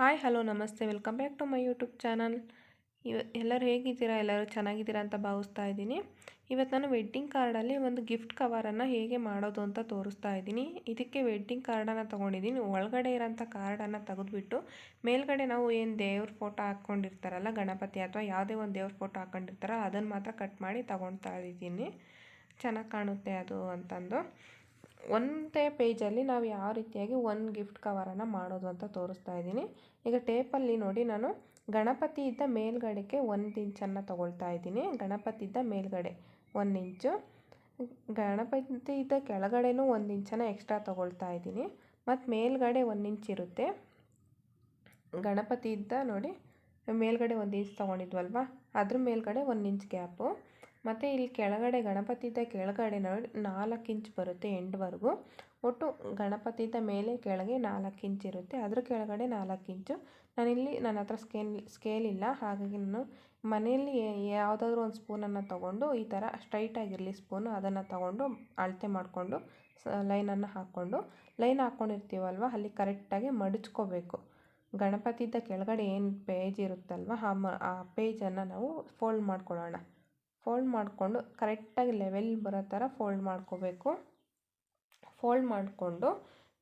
Hi hello ನಮಸ್ತೆ. Welcome back to my YouTube channel ಇವ, ಎಲ್ಲರೂ ಹೇಗಿದ್ದೀರಾ? ಎಲ್ಲರೂ ಚೆನ್ನಾಗಿದ್ದೀರಾ ಅಂತ ಭಾವಿಸ್ತಾ ಇದ್ದೀನಿ. ಇವತ್ತು ನಾನು ವೆಡ್ಡಿಂಗ್ ಕಾರ್ಡಲ್ಲಿ ಒಂದು ಗಿಫ್ಟ್ ಕವರನ್ನು ಹೇಗೆ ಮಾಡೋದು ಅಂತ ತೋರಿಸ್ತಾ ಇದ್ದೀನಿ. ಇದಕ್ಕೆ ವೆಡ್ಡಿಂಗ್ ಕಾರ್ಡನ್ನು ತೊಗೊಂಡಿದ್ದೀನಿ. ಒಳಗಡೆ ಇರೋಂಥ ಕಾರ್ಡನ್ನು ತೆಗೆದುಬಿಟ್ಟು, ಮೇಲ್ಗಡೆ ನಾವು ಏನು ದೇವ್ರ ಫೋಟೋ ಹಾಕ್ಕೊಂಡಿರ್ತಾರಲ್ಲ, ಗಣಪತಿ ಅಥವಾ ಯಾವುದೇ ಒಂದು ದೇವ್ರ ಫೋಟೋ ಹಾಕ್ಕೊಂಡಿರ್ತಾರೋ ಅದನ್ನು ಮಾತ್ರ ಕಟ್ ಮಾಡಿ ತಗೊಳ್ತಾ ಇದ್ದೀನಿ. ಚೆನ್ನಾಗಿ ಕಾಣುತ್ತೆ ಅದು ಅಂತಂದು. ಒಂದೇ ಪೇಜಲ್ಲಿ ನಾವು ಯಾವ ರೀತಿಯಾಗಿ ಒಂದು ಗಿಫ್ಟ್ ಕವರನ್ನು ಮಾಡೋದು ಅಂತ ತೋರಿಸ್ತಾ ಇದ್ದೀನಿ. ಈಗ ಟೇಪಲ್ಲಿ ನೋಡಿ ನಾನು ಗಣಪತಿ ಇದ್ದ ಮೇಲ್ಗಡೆಗೆ ಒಂದು ಇಂಚನ್ನು ತೊಗೊಳ್ತಾ ಇದ್ದೀನಿ. ಗಣಪತಿ ಇದ್ದ ಮೇಲ್ಗಡೆ ಒಂದು ಇಂಚು. ಗಣಪತಿ ಇದ್ದ ಕೆಳಗಡೆನೂ ಒಂದು ಇಂಚನ್ನು ಎಕ್ಸ್ಟ್ರಾ ತೊಗೊಳ್ತಾ ಇದ್ದೀನಿ. ಮತ್ತು ಮೇಲ್ಗಡೆ ಒಂದು ಇಂಚ್ ಇರುತ್ತೆ. ಗಣಪತಿ ಇದ್ದ ನೋಡಿ, ಮೇಲ್ಗಡೆ ಒಂದು ಇಂಚ್ ತೊಗೊಂಡಿದ್ವಲ್ವ? ಅದ್ರ ಮೇಲ್ಗಡೆ ಒಂದು ಇಂಚ್ ಗ್ಯಾಪು. ಮತ್ತು ಇಲ್ಲಿ ಕೆಳಗಡೆ ಗಣಪತಿ ಇದ್ದ ಕೆಳಗಡೆ ನೋಡಿ, ನಾಲ್ಕು ಇಂಚ್ ಬರುತ್ತೆ ಎಂಡ್ವರೆಗೂ. ಒಟ್ಟು ಗಣಪತಿ ಇದ್ದ ಮೇಲೆ ಕೆಳಗೆ ನಾಲ್ಕು ಇಂಚ್ ಇರುತ್ತೆ. ಅದ್ರ ಕೆಳಗಡೆ ನಾಲ್ಕು ಇಂಚು. ನಾನಿಲ್ಲಿ ನನ್ನ ಹತ್ರ ಸ್ಕೇಲ್ ಸ್ಕೇಲ್ ಇಲ್ಲ. ಹಾಗಾಗಿ ನಾನು ಮನೆಯಲ್ಲಿ ಯಾವುದಾದ್ರೂ ಒಂದು ಸ್ಪೂನನ್ನು ತಗೊಂಡು ಈ ಥರ ಸ್ಟ್ರೈಟಾಗಿರಲಿ ಸ್ಪೂನು, ಅದನ್ನು ತಗೊಂಡು ಅಳತೆ ಮಾಡಿಕೊಂಡು ಲೈನನ್ನು ಹಾಕ್ಕೊಂಡು. ಲೈನ್ ಹಾಕ್ಕೊಂಡಿರ್ತೀವಲ್ವ, ಅಲ್ಲಿ ಕರೆಕ್ಟಾಗಿ ಮಡಚ್ಕೋಬೇಕು. ಗಣಪತಿ ಇದ್ದ ಕೆಳಗಡೆ ಏನು ಪೇಜ್ ಇರುತ್ತಲ್ವ, ಆ ಮ, ಆ ಪೇಜನ್ನು ನಾವು ಫೋಲ್ಡ್ ಮಾಡ್ಕೊಳ್ಳೋಣ. ಫೋಲ್ಡ್ ಮಾಡಿಕೊಂಡು ಕರೆಕ್ಟಾಗಿ ಲೆವೆಲ್ ಬರೋ ಥರ ಫೋಲ್ಡ್ ಮಾಡ್ಕೋಬೇಕು. ಫೋಲ್ಡ್ ಮಾಡಿಕೊಂಡು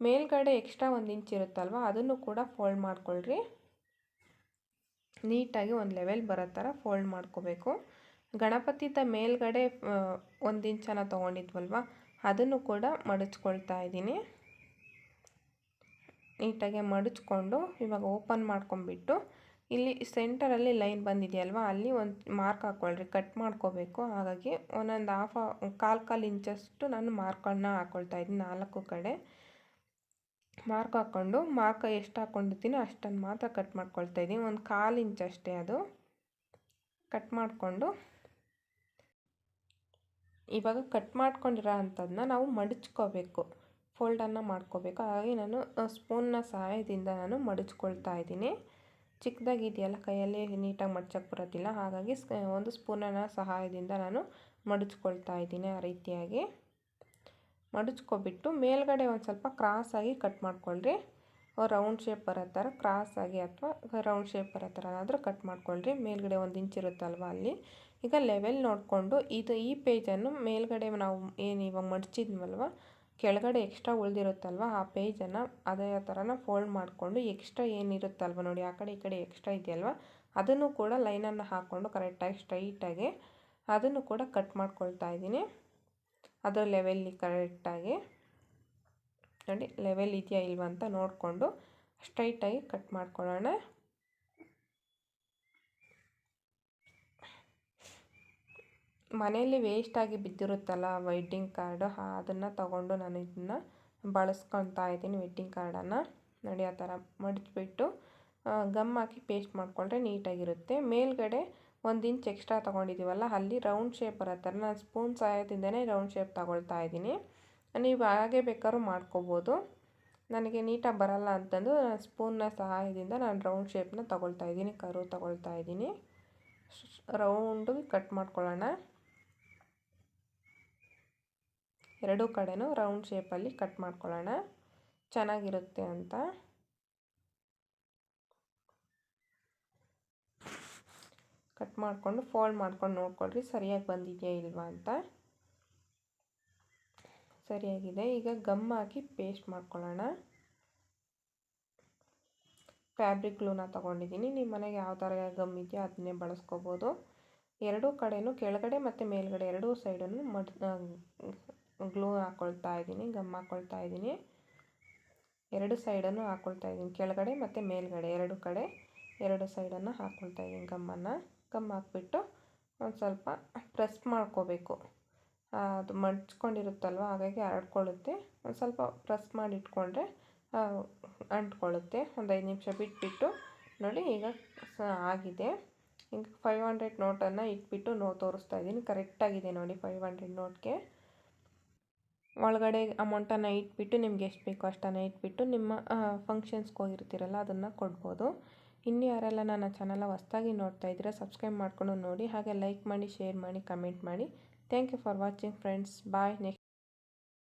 ಮೇಲ್ಗಡೆ ಎಕ್ಸ್ಟ್ರಾ ಒಂದು ಇಂಚ್ ಇರುತ್ತಲ್ವ, ಅದನ್ನು ಕೂಡ ಫೋಲ್ಡ್ ಮಾಡ್ಕೊಳ್ರಿ. ನೀಟಾಗಿ ಒಂದು ಲೆವೆಲ್ ಬರೋ ಥರ ಫೋಲ್ಡ್ ಮಾಡ್ಕೋಬೇಕು. ಗಣಪತಿದ ಮೇಲ್ಗಡೆ ಒಂದು ಇಂಚನ ತೊಗೊಂಡಿದ್ವಲ್ವ, ಅದನ್ನು ಕೂಡ ಮಡಚ್ಕೊಳ್ತಾ ಇದ್ದೀನಿ. ನೀಟಾಗಿ ಮಡಚ್ಕೊಂಡು ಇವಾಗ ಓಪನ್ ಮಾಡ್ಕೊಂಬಿಟ್ಟು ಇಲ್ಲಿ ಸೆಂಟರಲ್ಲಿ ಲೈನ್ ಬಂದಿದೆಯಲ್ವ? ಅಲ್ಲಿ ಒಂದು ಮಾರ್ಕ್ ಹಾಕ್ಕೊಳ್ರಿ ಕಟ್ ಮಾಡ್ಕೋಬೇಕು. ಹಾಗಾಗಿ ಒಂದೊಂದು ಹಾಫ್ ಕಾಲು ಕಾಲು ಇಂಚಷ್ಟು ನಾನು ಮಾರ್ಕನ್ನು ಹಾಕ್ಕೊಳ್ತಾ ಇದ್ದೀನಿ ನಾಲ್ಕು ಕಡೆ. ಮಾರ್ಕ್ ಹಾಕ್ಕೊಂಡು ಮಾರ್ಕ್ ಎಷ್ಟು ಹಾಕ್ಕೊಂಡಿರ್ತೀನೋ ಅಷ್ಟನ್ನು ಮಾತ್ರ ಕಟ್ ಮಾಡ್ಕೊಳ್ತಾ ಇದ್ದೀನಿ. ಒಂದು ಕಾಲು ಇಂಚ್ ಅಷ್ಟೇ ಅದು. ಕಟ್ ಮಾಡಿಕೊಂಡು ಇವಾಗ ಕಟ್ ಮಾಡ್ಕೊಂಡಿರೋ ಅಂಥದ್ದನ್ನ ನಾವು ಮಡಚ್ಕೋಬೇಕು. ಫೋಲ್ಡನ್ನು ಮಾಡ್ಕೋಬೇಕು. ಹಾಗಾಗಿ ನಾನು ಸ್ಪೂನ್ನ ಸಹಾಯದಿಂದ ನಾನು ಮಡಚ್ಕೊಳ್ತಾ ಇದ್ದೀನಿ. ಚಿಕ್ಕದಾಗಿದೆಯಲ್ಲ ಕೈಯಲ್ಲಿ ನೀಟಾಗಿ ಮಡ್ಚಕ್ಕೆ ಬರೋದಿಲ್ಲ. ಹಾಗಾಗಿ ಒಂದು ಸ್ಪೂನನ ಸಹಾಯದಿಂದ ನಾನು ಮಡಚ್ಕೊಳ್ತಾ ಇದ್ದೀನಿ ಆ ರೀತಿಯಾಗಿ. ಮಡಚ್ಕೊಬಿಟ್ಟು ಮೇಲ್ಗಡೆ ಒಂದು ಸ್ವಲ್ಪ ಕ್ರಾಸಾಗಿ ಕಟ್ ಮಾಡ್ಕೊಳ್ರಿ. ರೌಂಡ್ ಶೇಪ್ ಬರೋ ಥರ ಕ್ರಾಸಾಗಿ ಅಥವಾ ರೌಂಡ್ ಶೇಪ್ ಬರೋ ಥರ ಏನಾದರೂ ಕಟ್ ಮಾಡ್ಕೊಳ್ರಿ. ಮೇಲ್ಗಡೆ ಒಂದು ಇಂಚ್ ಇರುತ್ತಲ್ವ ಅಲ್ಲಿ. ಈಗ ಲೆವೆಲ್ ನೋಡಿಕೊಂಡು ಇದು ಈ ಪೇಜನ್ನು ಮೇಲ್ಗಡೆ ನಾವು ಏನು ಇವಾಗ ಮಡಚಿದ್ವಲ್ವ ಕೆಳಗಡೆ ಎಕ್ಸ್ಟ್ರಾ ಉಳಿದಿರುತ್ತಲ್ವ, ಆ ಪೇಜನ್ನು ಅದೇ ಥರನ ಫೋಲ್ಡ್ ಮಾಡಿಕೊಂಡು ಎಕ್ಸ್ಟ್ರಾ ಏನಿರುತ್ತಲ್ವ ನೋಡಿ, ಆ ಕಡೆ ಈ ಕಡೆ ಎಕ್ಸ್ಟ್ರಾ ಇದೆಯಲ್ವ, ಅದನ್ನು ಕೂಡ ಲೈನನ್ನು ಹಾಕ್ಕೊಂಡು ಕರೆಕ್ಟಾಗಿ ಸ್ಟ್ರೈಟಾಗಿ ಅದನ್ನು ಕೂಡ ಕಟ್ ಮಾಡ್ಕೊಳ್ತಾ ಇದ್ದೀನಿ. ಅದರ ಲೆವೆಲ್ಲಿ ಕರೆಕ್ಟಾಗಿ ನೋಡಿ ಲೆವೆಲ್ ಇದೆಯಾ ಇಲ್ವಾ ಅಂತ ನೋಡಿಕೊಂಡು ಸ್ಟ್ರೈಟಾಗಿ ಕಟ್ ಮಾಡ್ಕೊಳ್ಳೋಣ. ಮನೆಯಲ್ಲಿ ವೇಸ್ಟಾಗಿ ಬಿದ್ದಿರುತ್ತಲ್ಲ ವೆಡ್ಡಿಂಗ್ ಕಾರ್ಡು ಅದನ್ನು ತಗೊಂಡು ನಾನು ಇದನ್ನು ಬಳಸ್ಕೊತಾ ಇದ್ದೀನಿ ವೆಡ್ಡಿಂಗ್ ಕಾರ್ಡನ್ನು ನೋಡಿ, ಆ ಥರ ಮಡಚ್ಬಿಟ್ಟು ಗಮ್ ಹಾಕಿ ಪೇಸ್ಟ್ ಮಾಡಿಕೊಂಡ್ರೆ ನೀಟಾಗಿರುತ್ತೆ. ಮೇಲ್ಗಡೆ ಒಂದು ಇಂಚ್ ಎಕ್ಸ್ಟ್ರಾ ತೊಗೊಂಡಿದ್ದೀವಲ್ಲ ಅಲ್ಲಿ ರೌಂಡ್ ಶೇಪ್ ಬರೋ ಥರ ನಾನು ಸ್ಪೂನ್ ಸಹಾಯದಿಂದನೇ ರೌಂಡ್ ಶೇಪ್ ತಗೊಳ್ತಾ ಇದ್ದೀನಿ. ನೀವು ಹಾಗೆ ಬೇಕಾದ್ರೂ ಮಾಡ್ಕೋಬೋದು. ನನಗೆ ನೀಟಾಗಿ ಬರಲ್ಲ ಅಂತಂದು ಸ್ಪೂನ್ನ ಸಹಾಯದಿಂದ ನಾನು ರೌಂಡ್ ಶೇಪ್ನ ತೊಗೊಳ್ತಾ ಇದ್ದೀನಿ, ಕರು ತೊಗೊಳ್ತಾ ಇದ್ದೀನಿ. ರೌಂಡಿಗೆ ಕಟ್ ಮಾಡ್ಕೊಳ್ಳೋಣ. ಎರಡೂ ಕಡೆನೂ ರೌಂಡ್ ಶೇಪಲ್ಲಿ ಕಟ್ ಮಾಡ್ಕೊಳ್ಳೋಣ. ಚೆನ್ನಾಗಿರುತ್ತೆ ಅಂತ. ಕಟ್ ಮಾಡಿಕೊಂಡು ಫೋಲ್ಡ್ ಮಾಡ್ಕೊಂಡು ನೋಡ್ಕೊಳ್ರಿ ಸರಿಯಾಗಿ ಬಂದಿದೆಯಾ ಇಲ್ವಾ ಅಂತ. ಸರಿಯಾಗಿದೆ. ಈಗ ಗಮ್ ಹಾಕಿ ಪೇಸ್ಟ್ ಮಾಡ್ಕೊಳ್ಳೋಣ. ಫ್ಯಾಬ್ರಿಕ್ ಗ್ಲೂನ ತೊಗೊಂಡಿದ್ದೀನಿ. ನಿಮ್ಮ ಮನೆಗೆ ಯಾವ ಥರ ಗಮ್ ಇದೆಯೋ ಅದನ್ನೇ ಬಳಸ್ಕೋಬೋದು. ಎರಡೂ ಕಡೆಯೂ ಕೆಳಗಡೆ ಮತ್ತು ಮೇಲ್ಗಡೆ ಎರಡೂ ಸೈಡನ್ನು ಮಡ್ ಗ್ಲೂ ಹಾಕ್ಕೊಳ್ತಾ ಇದ್ದೀನಿ ಗಮ್ ಹಾಕ್ಕೊಳ್ತಾ ಇದ್ದೀನಿ. ಎರಡು ಸೈಡನ್ನು ಹಾಕ್ಕೊಳ್ತಾ ಇದ್ದೀನಿ, ಕೆಳಗಡೆ ಮತ್ತು ಮೇಲ್ಗಡೆ, ಎರಡು ಕಡೆ ಎರಡು ಸೈಡನ್ನು ಹಾಕ್ಕೊಳ್ತಾ ಇದ್ದೀನಿ ಗಮ್ಮನ್ನು ಗಮ್ ಹಾಕ್ಬಿಟ್ಟು ಒಂದು ಸ್ವಲ್ಪ ಪ್ರೆಸ್ ಮಾಡ್ಕೋಬೇಕು. ಅದು ಮಡ್ಚ್ಕೊಂಡಿರುತ್ತಲ್ವ, ಹಾಗಾಗಿ ಹರಡ್ಕೊಳ್ಳುತ್ತೆ ಒಂದು ಸ್ವಲ್ಪ ಪ್ರೆಸ್ ಮಾಡಿ ಇಟ್ಕೊಂಡ್ರೆ ಅಂಟ್ಕೊಳ್ಳುತ್ತೆ. ಒಂದು ಐದು ನಿಮಿಷ ಬಿಟ್ಬಿಟ್ಟು ನೋಡಿ, ಈಗ ಆಗಿದೆ. ಈಗ ಫೈವ್ ಹಂಡ್ರೆಡ್ ನೋಟನ್ನು ಇಟ್ಬಿಟ್ಟು ನೋ ತೋರಿಸ್ತಾ ಇದ್ದೀನಿ. ಕರೆಕ್ಟಾಗಿದೆ ನೋಡಿ ಫೈವ್ ಹಂಡ್ರೆಡ್ ನೋಟ್ಗೆ ಒಳಗಡೆ ಅಮೌಂಟನ್ನು ಇಟ್ಬಿಟ್ಟು ನಿಮ್ಗೆ ಎಷ್ಟು ಬೇಕೋ ಅಷ್ಟನ್ನು ಇಟ್ಬಿಟ್ಟು ನಿಮ್ಮ ಫಂಕ್ಷನ್ಸ್ಗೆ ಹೋಗಿರ್ತೀರಲ್ಲ, ಅದನ್ನು ಕೊಡ್ಬೋದು. ಇನ್ನು ಯಾರೆಲ್ಲ ನನ್ನ ಚಾನಲ್ನ ಹೊಸ್ದಾಗಿ ನೋಡ್ತಾ ಇದ್ದೀರಾ ಸಬ್ಸ್ಕ್ರೈಬ್ ಮಾಡ್ಕೊಂಡು ನೋಡಿ, ಹಾಗೆ ಲೈಕ್ ಮಾಡಿ ಶೇರ್ ಮಾಡಿ ಕಮೆಂಟ್ ಮಾಡಿ. Thank you for watching friends bye next